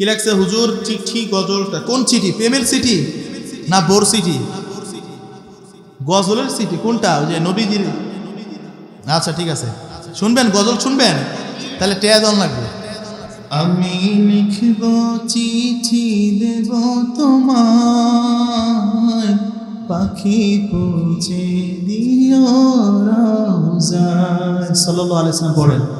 কি লাগছে হুজুর চিঠি গজলটা কোন চিঠি? প্রেমের চিঠি? না বোর চিঠি? গজলের চিঠি? কোনটা? ওই যে নবীজির? আচ্ছা ঠিক আছে। শুনবেন, গজল শুনবেন? তাহলে টেয়া দল লাগবে। আমি লিখব, চিঠি দেব তোমায়। পাখি পৌঁছে দিও রওজায় সাল্লাল্লাহু আলাইহি সাল্লাম পড়েন।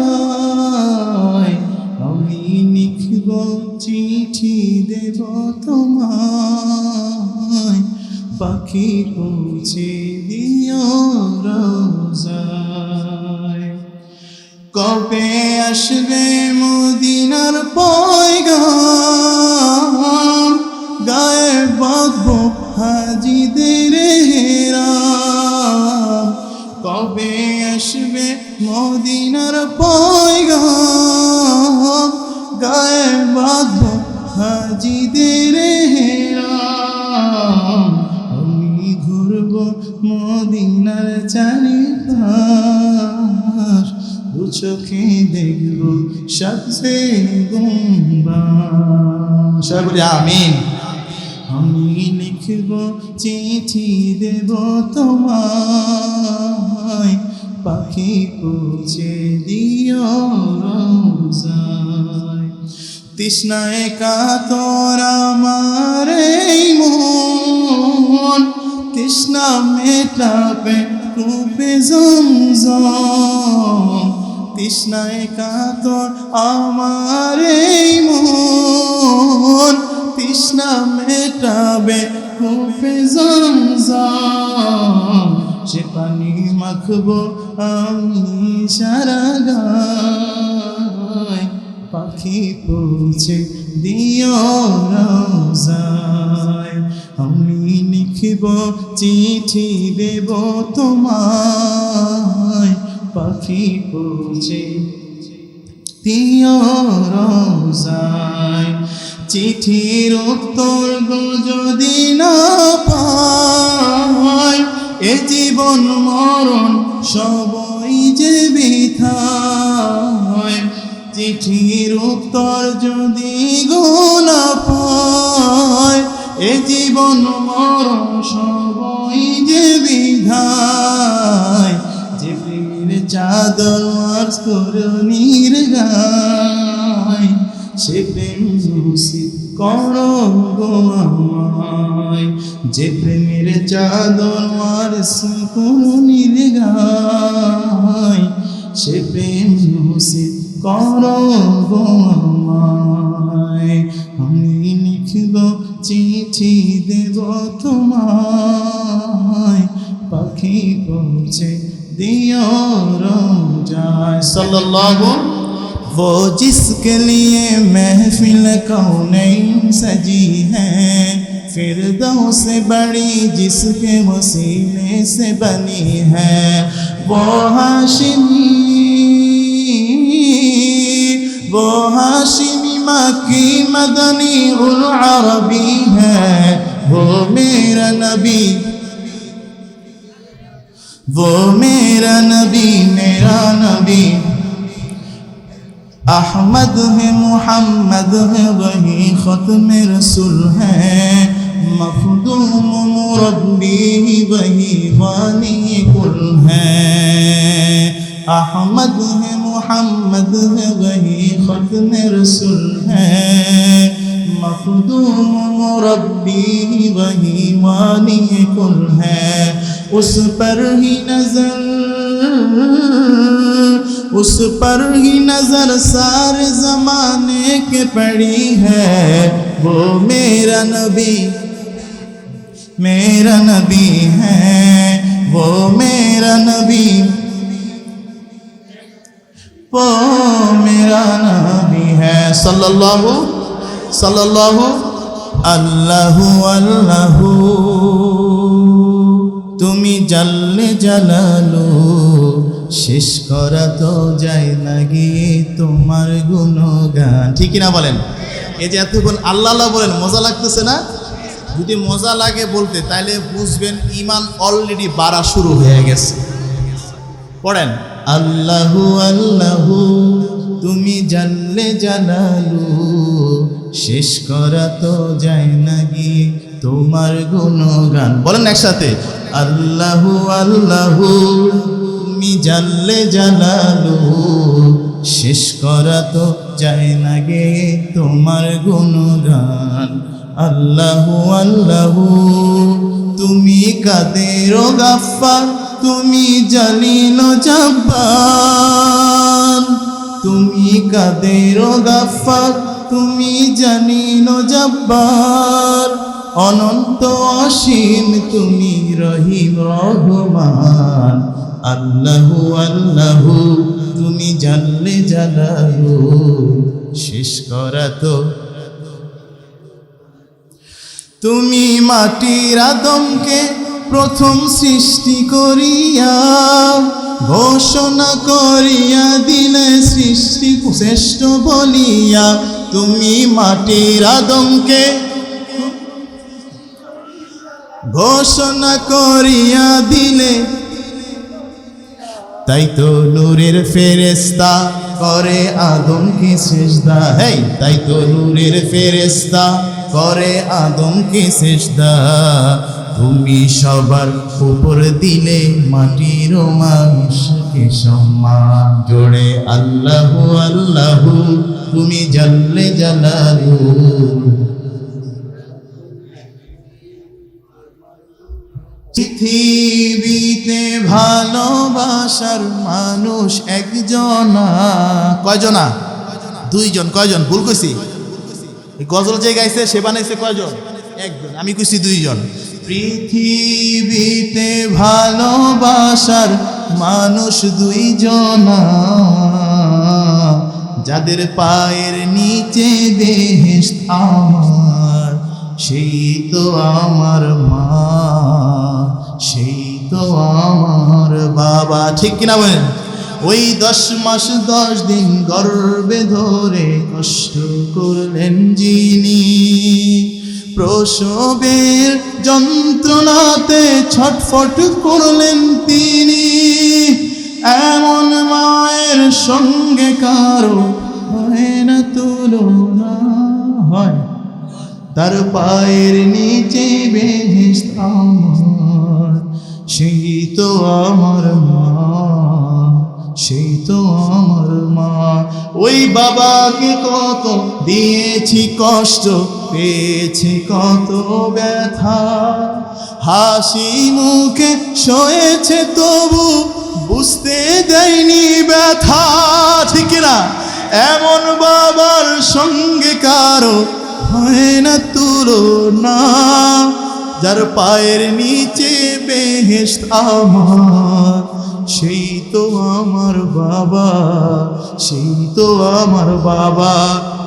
পাখি পৌঁছে দিও কবে আসবে মদিনার পয়গাম? গায়ে বাঁধবো হাজিদের হেরাম। কবে আসবে মদিনার পয়গাম? চোখে দেখব সবসে গুম্বা। সবাই বলি, আমিন। আমি লিখব, চিঠি দেব তোমায়। পাখি পৌঁছে দিও রোজায়। তৃষ্ণায় কাতর আমার এই মন। তৃষ্ণা মেটাবে কূপে জমজম তৃষ্ণায় কাতর আমার এই মন। তৃষ্ণা মেটাবে কূপে জমজম। সে পানি মাখবো আমি সারা গায়। পাখি পৌঁছে দিও আমি লিখব, চিঠি দেব তোমায়। পাখি পৌঁছে রোজায় চিঠির উত্তর যদি না পায়। এ জীবন মরণ সবই যে বিথায় চিঠির উত্তর যদি গো না পায়, এ জীবন মরণ চাদর আর করণীর গায় সে প্রেম করো গো আমায়। যে প্রেমের চাদর আর করণীর গায় সে প্রেম মুসিদ করো গো আমি লিখব চিঠি দেব তোমায়, পাখি পৌঁছে صلی اللہ وہ جس کے لیے محفل کونین سجی ہے فردوں سے بڑی جس کے وسیلے سے بنی ہے۔ وہ ہاشمی وہ ہاشمی مکی مدنی العربی ہے۔ وہ میرا نبی وہ میرا نبی میرا نبی۔ احمد ہے، محمد ہے، وہی ختم رسول ہے۔ مخدوم، مربی وہی وانی کل ہے۔ احمد ہے، محمد ہے، وہی ختم رسول ہے۔ مخدوم، مربی وہی وانی کل ہے۔ اس پر ہی نظر، اس پر ہی نظر سارے زمانے کے پڑی ہے۔ وہ میرا نبی میرا نبی ہے۔ وہ میرا نبی، وہ میرا نبی ہے۔ صلی اللہ صلی اللہ اللہ اللہ۔ তুমি জানলে জালালো, শেষ করা তো যায় না গিয়ে তোমার গুণগান। ঠিক না বলেন? এই যে এতক্ষণ আল্লাহ বলেন, মজা লাগতেছে না? যদি মজা লাগে বলতে তাহলে বুঝবেন ইমান অলরেডি বাড়া শুরু হয়ে গেছে। পড়েন। আল্লাহু আল্লাহু, তুমি জানলে জানালু শেষ করা তো যায় না গিয়ে তোমার গুণগান। বলেন একসাথে। আল্লাহু আল্লাহু, তুমি জানলে জানালু। শেষ করা তো যায় না গে তোমার গুণগান। আল্লাহু আল্লাহু, তুমি কাদের গাফার তুমি জালিল জব্বার তুমি কাদের গাফার তুমি জানিল জব্বার অনন্ত অসীম তুমি রহিম রহমান। আল্লাহু আল্লাহু, তুমি জানলে জানালো, শেষ করা তো। তুমি মাটির আদমকে প্রথম সৃষ্টি করিয়া, ঘোষণা করিয়া দিলে সৃষ্টি শ্রেষ্ঠ বলিয়া, তুমি মাটির আদমকে ঘোষণা করিয়া দিলে। তাই তো নূরের ফেরেস্তা করে আদমকে সেজদা? হেই, তাই তো নূরের ফেরেস্তা করে আদমকে সেজদা? তুমি সবার উপর দিলে মাটির মানুষকে সম্মান। জোড়ে আল্লাহু আল্লাহু, তুমি জানলে জানালু পৃথিবীতে ভালোবাসার মানুষ একজনা। কয়জনা? দুইজন। কয়জন? ভুল কইছি। গজল যে গাইছে, সে বানাইছে কয়জন? একজন। আমি কইছি দুইজন। পৃথিবীতে ভালোবাসার মানুষ দুইজনা। যাদের পায়ের নিচে বেহেশত আমার, সেই তো আমার মা। তো আমার বাবা। ঠিক কিনা বলেন? ওই দশ মাস, দশ দিন গর্বে ধরে কষ্ট করলেন যিনি। প্রসবের যন্ত্রণাতে ছটফট করলেন তিনি। এমন মায়ের সঙ্গে কারও হয় না তুলনা। হয়। তার পায়ের নিচে বেহেস্ত সেই তো আমার মা, সেই তো আমার মা। ওই বাবাকে কত দিয়েছি কষ্ট, পেয়েছি কত ব্যথা। হাসি মুখে সয়েছে তবু বুঝতে দেয়নি ব্যথা। ঠিক না? এমন বাবার সঙ্গে কারও হয় না তুলনা। যার পায়ের নিচে বেহেস্ত আমার সেই তো আমার বাবা সেই তো আমার বাবা।